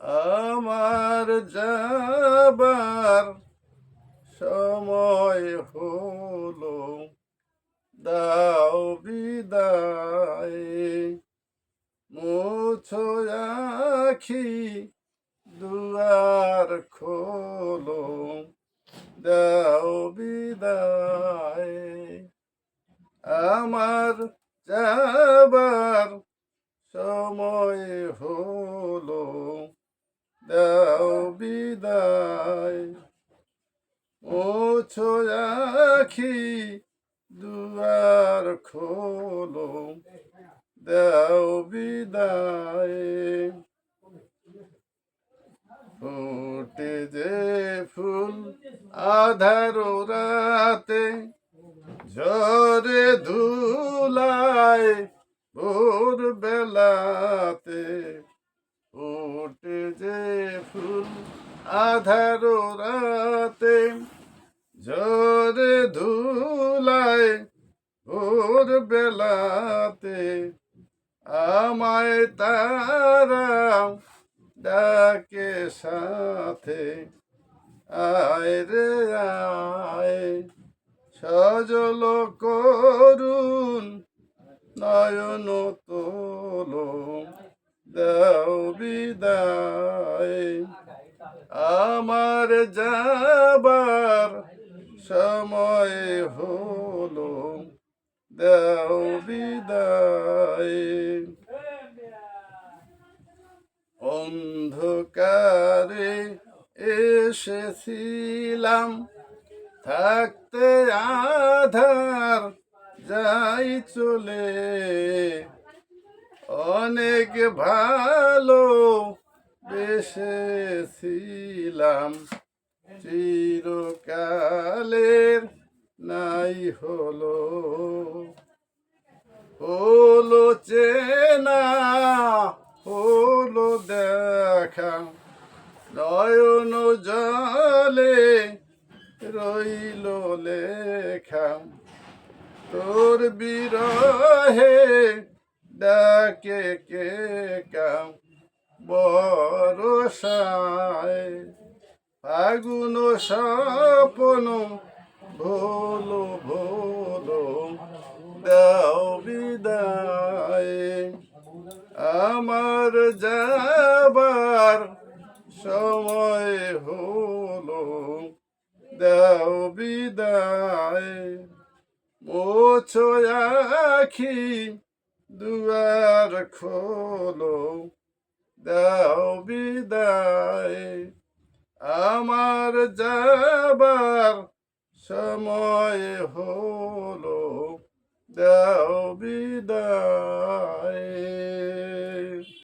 আমার যাবার সময় হলো, দাও বিদায়। মুছো আখি দুয়ার খোলো, দাও বিদায়। আমার যাবার সময় হলো মুছো আখি দুয়ার খোলো, দাও বিদায়। ফুটে যে ফুল আধার রাতে, ঝরে ধুলায় ভোর বেলাতে ফুটে যে ফুল আধার ধুলায় ভোর বেলাতে আমায় তারা ডাকে সাথে। আয় রে আয়, সজল করুন নয়ন তোলো, দাও বিদায়। আমার যাবার সময় হলো দাও বিদায়। অন্ধকারে এসেছিলাম থাকতে আধার যাই চলে। অনেক ভালো বেসেছিলাম চিরকালের নাই হলো। হলো চেনা, হলো দেখা। নয়ন জলে রইল লেখা। তোর বিরহে ডাকে কে কাম, বরসায় ফাগুন স্বপন ভোলো ভোলো দাও বিদায়। আমার যাবার সময় হলো, দাও বিদায়। মোছো আখি দুয়ার খোলো, দাও বিদায়। আমার যাবার সময় হলো দাও বিদায়।